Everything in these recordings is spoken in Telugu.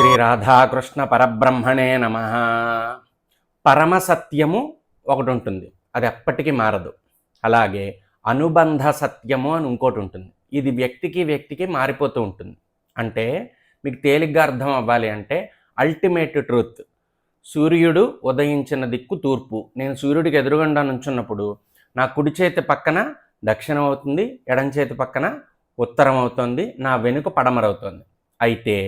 శ్రీ రాధాకృష్ణ పరబ్రహ్మణే నమ. పరమ సత్యము ఒకటి ఉంటుంది అది ఎప్పటికీ మారదు. అలాగే అనుబంధ సత్యము అని ఇంకోటి ఉంటుంది ఇది వ్యక్తికి వ్యక్తికి మారిపోతూ ఉంటుంది. అంటే మీకు తేలిగ్గా అర్థం అవ్వాలి అంటే అల్టిమేట్ ట్రూత్ సూర్యుడు ఉదయించిన దిక్కు తూర్పు. నేను సూర్యుడికి ఎదురుగుండా నుంచున్నప్పుడు నా కుడి చేతి పక్కన దక్షిణం అవుతుంది ఎడం చేతి పక్కన ఉత్తరం అవుతుంది నా వెనుక పడమరవుతుంది అయితే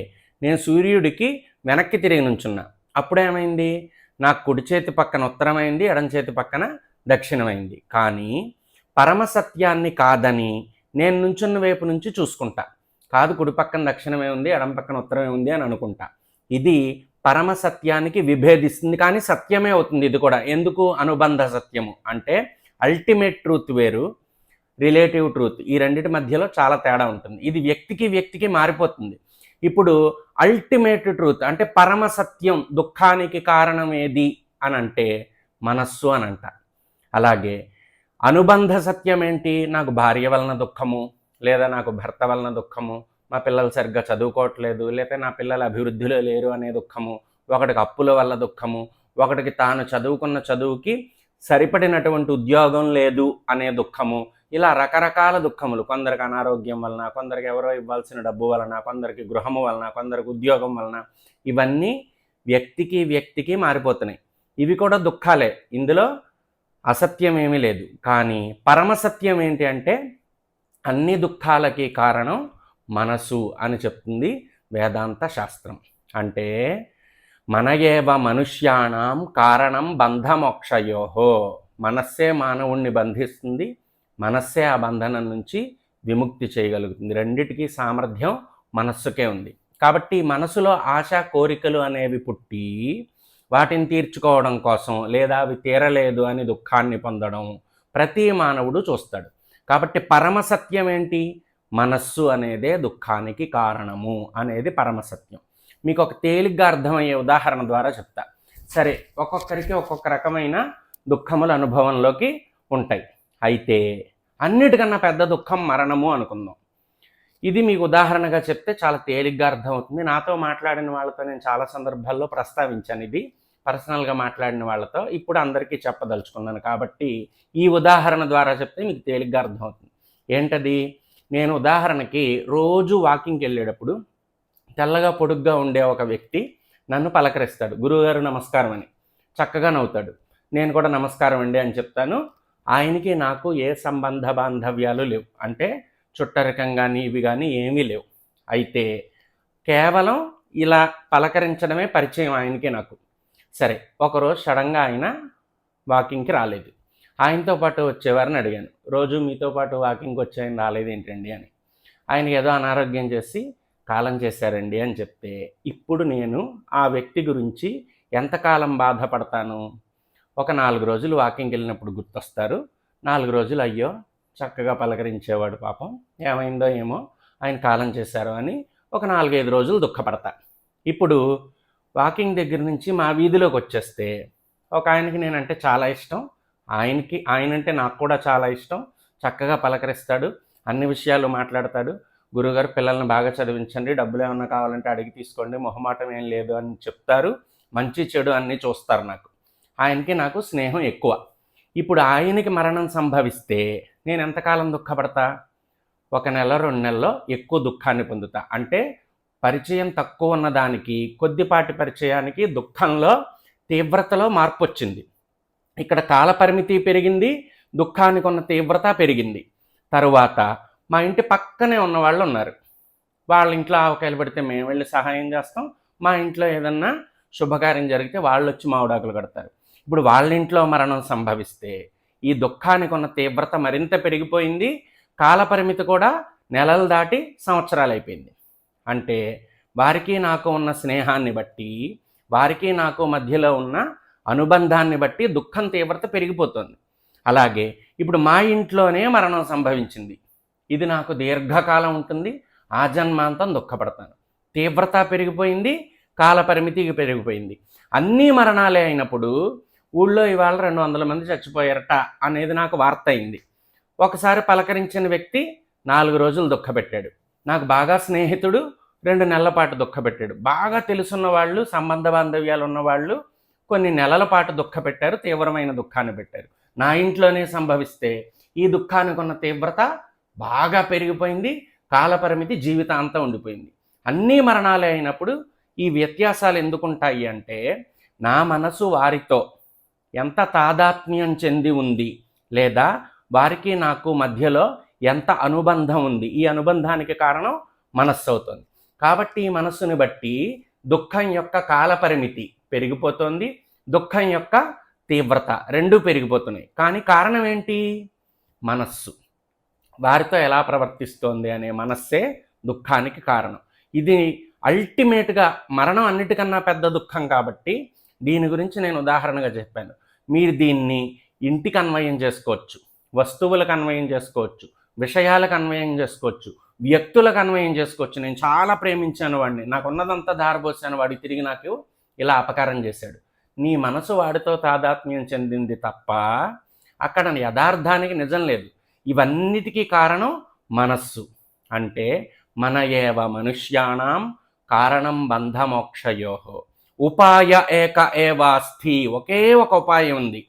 నేను సూర్యుడికి వెనక్కి తిరిగి నుంచున్నా. అప్పుడేమైంది? నా కుడి చేతి పక్కన ఉత్తరమైంది ఎడం చేతి పక్కన దక్షిణమైంది. కానీ పరమ సత్యాన్ని కాదని నేను నుంచున్న వైపు నుంచి చూసుకుంటా. కాదు కుడి పక్కన దక్షిణమే ఉంది ఎడం పక్కన ఉత్తరమే ఉంది అని అనుకుంటా. ఇది పరమ సత్యానికి విభేదిస్తుంది కానీ సత్యమే అవుతుంది ఇది కూడా. ఎందుకు? అనుబంధ సత్యము. అంటే అల్టిమేట్ ట్రూత్ వేరు రిలేటివ్ ట్రూత్ ఈ రెండిటి మధ్యలో చాలా తేడా ఉంటుంది. ఇది వ్యక్తికి వ్యక్తికి మారిపోతుంది. ఇప్పుడు అల్టిమేట్ ట్రూత్ అంటే పరమ సత్యం దుఃఖానికి కారణం ఏది అని అంటే మనస్సు అని అంట అలాగే అనుబంధ సత్యం ఏంటి నాకు భార్య వలన దుఃఖము లేదా నాకు భర్త వలన దుఃఖము మా పిల్లలు సరిగ్గా చదువుకోవట్లేదు లేదా నా పిల్లలు అభివృద్ధిలో లేరు అనే దుఃఖము ఒకటికి అప్పుల వల్ల దుఃఖము ఒకటికి తాను చదువుకున్న చదువుకి సరిపడినటువంటి ఉద్యోగం లేదు అనే దుఃఖము ఇలా రకరకాల దుఃఖములు. కొందరికి అనారోగ్యం వలన కొందరికి ఎవరో ఇవ్వాల్సిన డబ్బు వలన కొందరికి గృహము వలన కొందరికి ఉద్యోగం వలన ఇవన్నీ వ్యక్తికి వ్యక్తికి మారిపోతున్నాయి. ఇవి కూడా దుఃఖాలే. ఇందులో అసత్యం ఏమీ లేదు. కానీ పరమసత్యం ఏంటి అంటే అన్ని దుఃఖాలకి కారణం మనసు అని చెప్తుంది వేదాంత శాస్త్రం. అంటే మనయేవ మనుష్యాణం కారణం బంధమోక్షయోహో మనస్సే మానవుణ్ణి బంధిస్తుంది మనస్సే ఆ బంధనం నుంచి విముక్తి చేయగలుగుతుంది. రెండిటికీ సామర్థ్యం మనస్సుకే ఉంది. కాబట్టి మనసులో ఆశ కోరికలు అనేవి పుట్టి వాటిని తీర్చుకోవడం కోసం లేదా అవి తీరలేదు అని దుఃఖాన్ని పొందడం ప్రతి మానవుడు చూస్తాడు. కాబట్టి పరమసత్యం ఏంటి? మనస్సు అనేదే దుఃఖానికి కారణము అనేది పరమసత్యం మీకు ఒక తేలిగ్గా అర్థమయ్యే ఉదాహరణ ద్వారా చెప్తా. సరే ఒక్కొక్కరికి ఒక్కొక్క రకమైన దుఃఖముల అనుభవంలోకి ఉంటాయి. అయితే అన్నిటికన్నా పెద్ద దుఃఖం మరణము అనుకుందాం. ఇది మీకు ఉదాహరణగా చెప్తే చాలా తేలిగ్గా అర్థమవుతుంది. నాతో మాట్లాడిన వాళ్ళతో నేను చాలా సందర్భాల్లో ప్రస్తావించాను ఇది. పర్సనల్గా మాట్లాడిన వాళ్ళతో ఇప్పుడు అందరికీ చెప్పదలుచుకున్నాను. కాబట్టి ఈ ఉదాహరణ ద్వారా చెప్తే మీకు తేలిగ్గా అర్థమవుతుంది. ఏంటది? నేను ఉదాహరణకి రోజు వాకింగ్కి వెళ్ళేటప్పుడు తెల్లగా పొడుగ్గా ఉండే ఒక వ్యక్తి నన్ను పలకరిస్తాడు. గురువుగారు నమస్కారం అని. చక్కగా నవ్వుతాడు. నేను కూడా నమస్కారం అండి అని చెప్తాను. ఆయనకి నాకు ఏ సంబంధ బాంధవ్యాలు లేవు. అంటే చుట్టరికం కానీ ఇవి కానీ ఏమీ లేవు. అయితే కేవలం ఇలా పలకరించడమే పరిచయం ఆయనకి నాకు. సరే ఒకరోజు సడన్గా ఆయన వాకింగ్కి రాలేదు. ఆయనతో పాటు వచ్చేవారని అడిగాను. రోజు మీతో పాటు వాకింగ్కి వచ్చే ఆయన రాలేదు ఏంటండి? అని. ఆయన ఏదో అనారోగ్యం చేసి కాలం చేశారండి అని చెప్తే ఇప్పుడు నేను ఆ వ్యక్తి గురించి ఎంతకాలం బాధపడతాను? ఒక నాలుగు రోజులు వాకింగ్కి వెళ్ళినప్పుడు గుర్తొస్తారు. నాలుగు రోజులు అయ్యో చక్కగా పలకరించేవాడు పాపం. ఏమైందో ఏమో ఆయన కాలం చేశారు అని ఒక నాలుగైదు రోజులు దుఃఖపడతా. ఇప్పుడు వాకింగ్ దగ్గర నుంచి మా వీధిలోకి వచ్చేస్తే ఒక ఆయనకి నేనంటే చాలా ఇష్టం. ఆయనకి ఆయనంటే నాకు కూడా చాలా ఇష్టం. చక్కగా పలకరిస్తాడు అన్ని విషయాలు మాట్లాడతాడు. గురుగారు పిల్లల్ని బాగా చదివించండి డబ్బులు ఏమన్నా కావాలంటే అడిగి తీసుకోండి మొహమాటం ఏం లేదు అని చెప్తారు. మంచి చెడు అన్నీ చూస్తారు నాకు. ఆయనకి నాకు స్నేహం ఎక్కువ. ఇప్పుడు ఆయనకి మరణం సంభవిస్తే నేను ఎంతకాలం దుఃఖపడతా? ఒక నెల రెండు నెలల్లో ఎక్కువ దుఃఖాన్ని పొందుతా. అంటే పరిచయం తక్కువ ఉన్నదానికి కొద్దిపాటి పరిచయానికి దుఃఖంలో తీవ్రతలో మార్పు వచ్చింది ఇక్కడ కాలపరిమితి పెరిగింది దుఃఖానికి ఉన్న తీవ్రత పెరిగింది. తరువాత మా ఇంటి పక్కనే ఉన్న వాళ్ళు ఉన్నారు. వాళ్ళ ఇంట్లో ఆవకాయలు పెడితే మేము వెళ్ళి సహాయం చేస్తాం. మా ఇంట్లో ఏదన్నా శుభకార్యం జరిగితే వాళ్ళు వచ్చి మావిడాకులు కడతారు. ఇప్పుడు వాళ్ళ ఇంట్లో మరణం సంభవిస్తే ఈ దుఃఖానికి ఉన్న తీవ్రత మరింత పెరిగిపోయింది. కాలపరిమితి కూడా నెలలు దాటి సంవత్సరాలు అయిపోయింది. అంటే వారికి నాకు ఉన్న స్నేహాన్ని బట్టి వారికి నాకు మధ్యలో ఉన్న అనుబంధాన్ని బట్టి దుఃఖం తీవ్రత పెరిగిపోతుంది. అలాగే ఇప్పుడు మా ఇంట్లోనే మరణం సంభవించింది. ఇది నాకు దీర్ఘకాలం ఉంటుంది. ఆ జన్మాంతం దుఃఖపడతాను. తీవ్రత పెరిగిపోయింది కాలపరిమితి పెరిగిపోయింది. అన్నీ మరణాలే అయినప్పుడు ఊళ్ళో ఇవాళ రెండు వందల మంది చచ్చిపోయారట అనేది నాకు వార్త అయింది. ఒకసారి పలకరించిన వ్యక్తి నాలుగు రోజులు దుఃఖపెట్టాడు. నాకు బాగా స్నేహితుడు రెండు నెలల పాటు దుఃఖపెట్టాడు. బాగా తెలుసున్న వాళ్ళు సంబంధ బాంధవ్యాలు ఉన్నవాళ్ళు కొన్ని నెలల పాటు దుఃఖపెట్టారు తీవ్రమైన దుఃఖాన్ని పెట్టారు. నా ఇంట్లోనే సంభవిస్తే ఈ దుఃఖానికి ఉన్న తీవ్రత బాగా పెరిగిపోయింది కాలపరిమితి జీవితాంతం ఉండిపోయింది. అన్నీ మరణాలే అయినప్పుడు ఈ వ్యత్యాసాలు ఎందుకుంటాయి అంటే నా మనసు వారితో ఎంత తాదాత్మ్యం చెంది ఉంది లేదా వారికి నాకు మధ్యలో ఎంత అనుబంధం ఉంది? ఈ అనుబంధానికి కారణం మనస్సు అవుతుంది. కాబట్టి ఈ మనస్సును బట్టి దుఃఖం యొక్క కాలపరిమితి పెరిగిపోతుంది. దుఃఖం యొక్క తీవ్రత రెండూ పెరిగిపోతున్నాయి. కానీ కారణం ఏంటి? మనస్సు. వారితో ఎలా ప్రవర్తిస్తోంది అనే మనస్సే దుఃఖానికి కారణం. ఇది అల్టిమేట్గా మరణం అన్నిటికన్నా పెద్ద దుఃఖం కాబట్టి దీని గురించి నేను ఉదాహరణగా చెప్పాను. మీరు దీన్ని ఇంటికి అన్వయం చేసుకోవచ్చు వస్తువులకు అన్వయం చేసుకోవచ్చు విషయాలకు అన్వయం చేసుకోవచ్చు వ్యక్తులకు అన్వయం చేసుకోవచ్చు. నేను చాలా ప్రేమించాను వాడిని. నాకు ఉన్నదంతా దారబోసాను వాడి తిరిగి నాకు ఇలా అపకారం చేశాడు. నీ మనసు వాడితో తాదాత్మ్యం చెందింది తప్ప అక్కడ యథార్థానికి నిజం లేదు. ఇవన్నిటికీ కారణం మనస్సు. అంటే మన ఏవ మనుష్యాణం కారణం బంధమోక్షయోహో ఉపాయ ఏక ఏవాస్థి. ఒకే ఒక ఉపాయం ఉంది.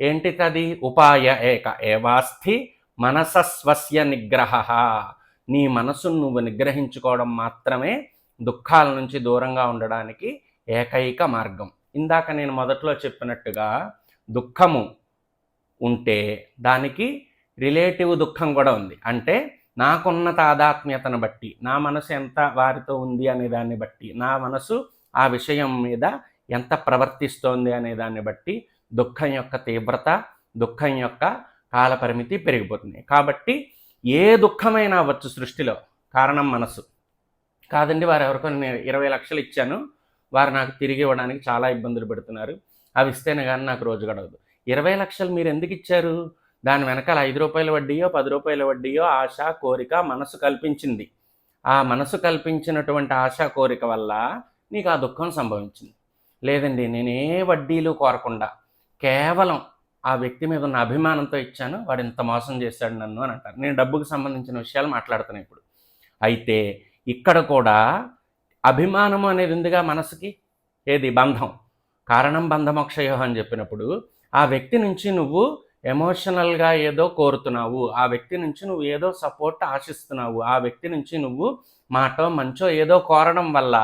ఏంటిది ఉపాయ ఏక ఏవాస్థి మనసస్వస్య నిగ్రహ. నీ మనసును నువ్వు నిగ్రహించుకోవడం మాత్రమే దుఃఖాల నుంచి దూరంగా ఉండడానికి ఏకైక మార్గం. ఇందాక నేను మొదట్లో చెప్పినట్టుగా దుఃఖము ఉంటే దానికి రిలేటివ్ దుఃఖం కూడా ఉంది. అంటే నాకున్న తాదాత్మ్యతను బట్టి నా మనసు ఎంత వారితో ఉంది అనే దాన్ని బట్టి నా మనసు ఆ విషయం మీద ఎంత ప్రవర్తిస్తోంది అనే దాన్ని బట్టి దుఃఖం యొక్క తీవ్రత దుఃఖం యొక్క కాలపరిమితి పెరిగిపోతుంది. కాబట్టి ఏ దుఃఖమైనా అవ్వచ్చు సృష్టిలో. కారణం మనసు కాదండి వారు ఎవరికో నేను ఇరవై లక్షలు ఇచ్చాను. వారు నాకు తిరిగి ఇవ్వడానికి చాలా ఇబ్బందులు పెడుతున్నారు. అవి ఇస్తేనే కానీ నాకు రోజు గడవదు. ఇరవై లక్షలు మీరు ఎందుకు ఇచ్చారు? దాని వెనకాల ఐదు రూపాయల వడ్డీయో పది రూపాయల వడ్డీయో ఆశ కోరిక మనసు కల్పించింది. ఆ మనసు కల్పించినటువంటి ఆశ కోరిక వల్ల నీకు ఆ దుఃఖం సంభవించింది. లేదండి నేనే వడ్డీలు కోరకుండా కేవలం ఆ వ్యక్తి మీద ఉన్న అభిమానంతో ఇచ్చాను. వాడు ఇంత మోసం చేశాడు నన్ను అని అంటారు. నేను డబ్బుకు సంబంధించిన విషయాలు మాట్లాడుతున్నాను ఇప్పుడు. అయితే ఇక్కడ కూడా అభిమానం అనేది ఉందిగా మనసుకి? ఏది? బంధం. కారణం బంధమోక్షయో అని చెప్పినప్పుడు ఆ వ్యక్తి నుంచి నువ్వు ఎమోషనల్గా ఏదో కోరుతున్నావు. ఆ వ్యక్తి నుంచి నువ్వు ఏదో సపోర్ట్ ఆశిస్తున్నావు. ఆ వ్యక్తి నుంచి నువ్వు మాటో మంచో ఏదో కోరడం వల్ల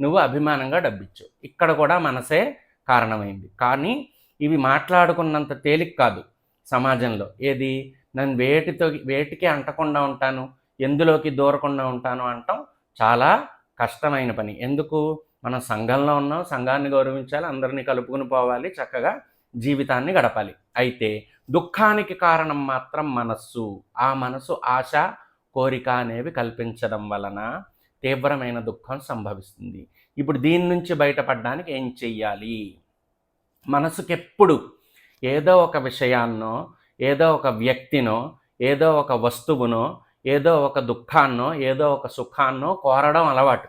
నువ్వు అభిమానంగా డబ్బిచ్చు. ఇక్కడ కూడా మనసే కారణమైంది. కానీ ఇవి మాట్లాడుకున్నంత తేలిక కాదు సమాజంలో. ఏది? నేను వేటితో వేటికి అంటకుండా ఉంటాను ఎందులోకి దూరకుండా ఉంటాను అంటాం చాలా కష్టమైన పని. ఎందుకు? మనం సంఘంలో ఉన్నాం సంఘాన్ని గౌరవించాలి అందరినీ కలుపుకుని పోవాలి చక్కగా జీవితాన్ని గడపాలి. అయితే దుఃఖానికి కారణం మాత్రం మనస్సు. ఆ మనసు ఆశ కోరిక అనేవి కల్పించడం వలన తీవ్రమైన దుఃఖం సంభవిస్తుంది. ఇప్పుడు దీని నుంచి బయటపడడానికి ఏం చెయ్యాలి? మనసుకెప్పుడు ఏదో ఒక విషయాన్నో ఏదో ఒక వ్యక్తినో ఏదో ఒక వస్తువునో ఏదో ఒక దుఃఖాన్నో ఏదో ఒక సుఖాన్నో కోరడం అలవాటు.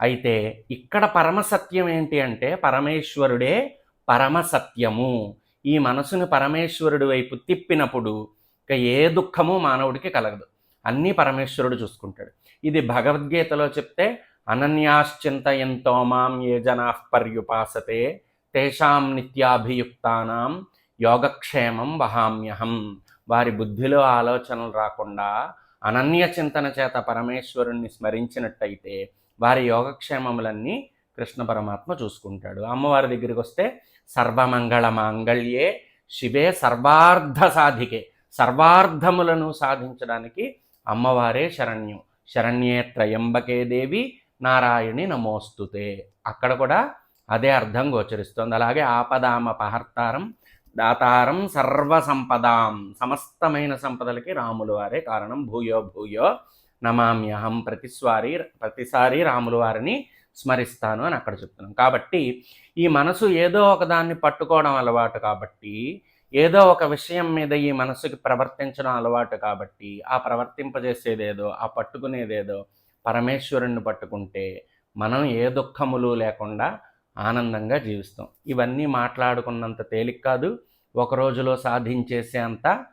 అయితే ఇక్కడ పరమసత్యం ఏంటి అంటే పరమేశ్వరుడే పరమసత్యము. ఈ మనసును పరమేశ్వరుడి వైపు తిప్పినప్పుడు ఇక ఏ దుఃఖము మానవుడికి కలగదు. అన్నీ పరమేశ్వరుడు చూసుకుంటాడు. ఇది భగవద్గీతలో చెప్తే అనన్యాశ్చింతయంతో మాం ఏ జనా పర్యుపాసతే తేషాం నిత్యాభియుక్తానాం యోగక్షేమం వహామ్యహం. వారి బుద్ధిలో ఆలోచనలు రాకుండా అనన్య చింతన చేత పరమేశ్వరుణ్ణి స్మరించినట్టయితే వారి యోగక్షేమములన్నీ కృష్ణ పరమాత్మ చూసుకుంటాడు. అమ్మవారి దగ్గరికి వస్తే సర్వమంగళ మాంగళ్యే శివే సర్వార్థ సాధికే సర్వార్థములను సాధించడానికి అమ్మవారే శరణ్యం. శరణ్యే త్రయంబకే దేవి నారాయణి నమోస్తుతే. అక్కడ కూడా అదే అర్థం గోచరిస్తోంది. అలాగే ఆపదామ పహర్తారం దాతారం సర్వ సంపదాం సమస్తమైన సంపదలకి రాములు వారే కారణం. భూయో భూయో నమామ్యహం. ప్రతిస్వారి ప్రతిసారి రాములు వారిని స్మరిస్తాను అని అక్కడ చెప్తున్నాం. కాబట్టి ఈ మనసు ఏదో ఒకదాన్ని పట్టుకోవడం అలవాటు కాబట్టి ఏదో ఒక విషయం మీద ఈ మనసుకి ప్రవర్తించడం అలవాటు కాబట్టి ఆ ప్రవర్తింపజేసేదేదో ఆ పట్టుకునేదేదో పరమేశ్వరుణ్ణి పట్టుకుంటే మనం ఏ దుఃఖములు లేకుండా ఆనందంగా జీవిస్తాం. ఇవన్నీ మాట్లాడుకున్నంత తేలిక కాదు. ఒక రోజులో సాధించేసే అంత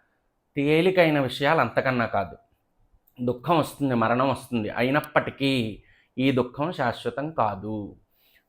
తేలికైన విషయాలు అంతకన్నా కాదు. దుఃఖం వస్తుంది మరణం వస్తుంది. అయినప్పటికీ ఈ దుఃఖం శాశ్వతం కాదు.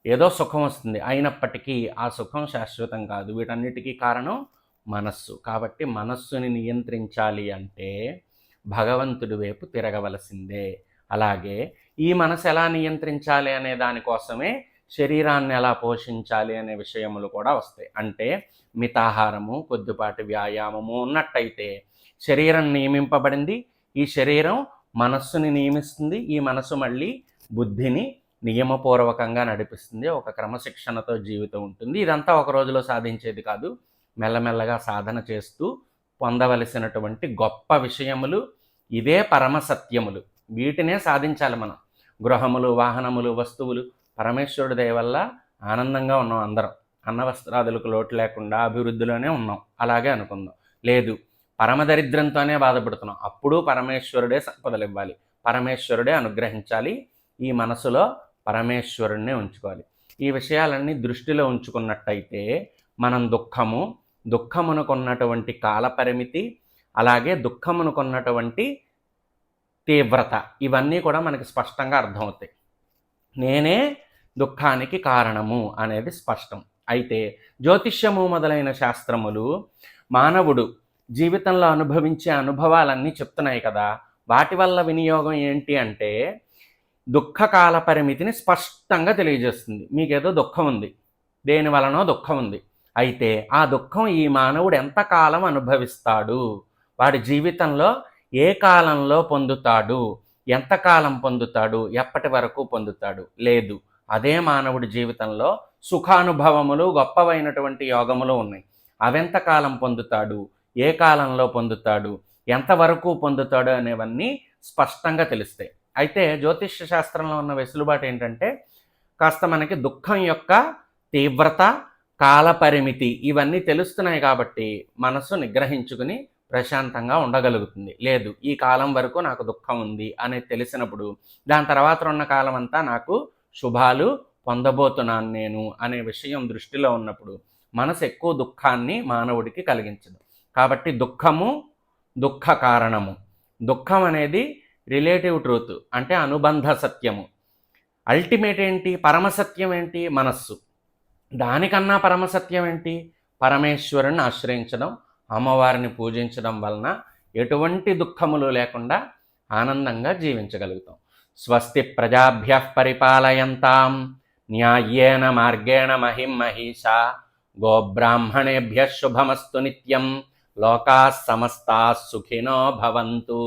ఏదో సుఖం వస్తుంది అయినప్పటికీ ఆ సుఖం శాశ్వతం కాదు. వీటన్నిటికీ కారణం మనస్సు. కాబట్టి మనస్సుని నియంత్రించాలి అంటే భగవంతుడి వైపు తిరగవలసిందే. అలాగే ఈ మనసు ఎలా నియంత్రించాలి అనే దానికోసమే శరీరాన్ని ఎలా పోషించాలి అనే విషయములు కూడా వస్తాయి. అంటే మితాహారము కొద్దిపాటి వ్యాయామము ఉన్నట్టయితే శరీరం నియమింపబడింది. ఈ శరీరం మనస్సుని నియమిస్తుంది. ఈ మనసు మళ్ళీ బుద్ధిని నియమపూర్వకంగా నడిపిస్తుంది. ఒక క్రమశిక్షణతో జీవితం ఉంటుంది. ఇదంతా ఒక రోజులో సాధించేది కాదు. మెల్లమెల్లగా సాధన చేస్తూ పొందవలసినటువంటి గొప్ప విషయములు ఇదే పరమ సత్యములు. వీటినే సాధించాలి మనం. గృహములు వాహనములు వస్తువులు పరమేశ్వరుడి దయ వల్ల ఆనందంగా ఉన్నాం అందరం. అన్న వస్త్రాదులకు లోటు లేకుండా అభివృద్ధిలోనే ఉన్నాం. అలాగే అనుకుందాం. లేదు పరమదరిద్రంతోనే బాధపడుతున్నాం. అప్పుడు పరమేశ్వరుడే సంపదలు ఇవ్వాలి. పరమేశ్వరుడే అనుగ్రహించాలి. ఈ మనసులో పరమేశ్వరుణ్ణి ఉంచుకోవాలి. ఈ విషయాలన్నీ దృష్టిలో ఉంచుకున్నట్టయితే మనం దుఃఖము దుఃఖమునకున్నటువంటి కాలపరిమితి అలాగే దుఃఖమునకున్నటువంటి తీవ్రత ఇవన్నీ కూడా మనకి స్పష్టంగా అర్థమవుతాయి. నేనే దుఃఖానికి కారణము అనేది స్పష్టం. అయితే జ్యోతిష్యము మొదలైన శాస్త్రములు మానవుడు జీవితంలో అనుభవించే అనుభవాలన్నీ చెప్తున్నాయి కదా. వాటి వల్ల వినియోగం ఏంటి అంటే దుఃఖకాల పరిమితిని స్పష్టంగా తెలియజేస్తుంది. మీకేదో దుఃఖం ఉంది దేని వలనో దుఃఖం ఉంది అయితే ఆ దుఃఖం ఈ మానవుడు ఎంతకాలం అనుభవిస్తాడు? వాడి జీవితంలో ఏ కాలంలో పొందుతాడు? ఎంతకాలం పొందుతాడు? ఎప్పటి వరకు పొందుతాడు? లేదు. అదే మానవుడి జీవితంలో సుఖానుభవములు గొప్పవైనటువంటి యోగములు ఉన్నాయి. అవెంతకాలం పొందుతాడు? ఏ కాలంలో పొందుతాడు? ఎంతవరకు పొందుతాడు అనేవన్నీ స్పష్టంగా తెలుస్తాయి. అయితే జ్యోతిష్య శాస్త్రంలో ఉన్న వెసులుబాటు ఏంటంటే కాస్త మనకి దుఃఖం యొక్క తీవ్రత కాలపరిమితి ఇవన్నీ తెలుస్తున్నాయి కాబట్టి మనసు నిగ్రహించుకుని ప్రశాంతంగా ఉండగలుగుతుంది. లేదు ఈ కాలం వరకు నాకు దుఃఖం ఉంది అనేది తెలిసినప్పుడు దాని తర్వాత ఉన్న కాలం అంతా నాకు శుభాలు పొందబోతున్నాను నేను అనే విషయం దృష్టిలో ఉన్నప్పుడు మనసు ఎక్కువ దుఃఖాన్ని మానవుడికి కలిగించదు. కాబట్టి దుఃఖము దుఃఖ కారణము. దుఃఖం అనేది రిలేటివ్ ట్రూత్ అంటే అనుబంధ సత్యము. అల్టిమేట్ ఏంటి? పరమసత్యం ఏంటి? మనస్సు. దానికన్నా పరమసత్యం ఏంటి పరమేశ్వరుని ఆశ్రయించడం అమ్మవారిని పూజించడం వలన ఎటువంటి దుఃఖములు లేకుండా ఆనందంగా జీవించగలుగుతాం. స్వస్తి ప్రజాభ్య పరిపాలయంతాం న్యాయేన మార్గేణ మహిం మహిషా గోబ్రాహ్మణేభ్య శుభమస్తు నిత్యం లోకా సమస్తా సుఖినో భవంతు.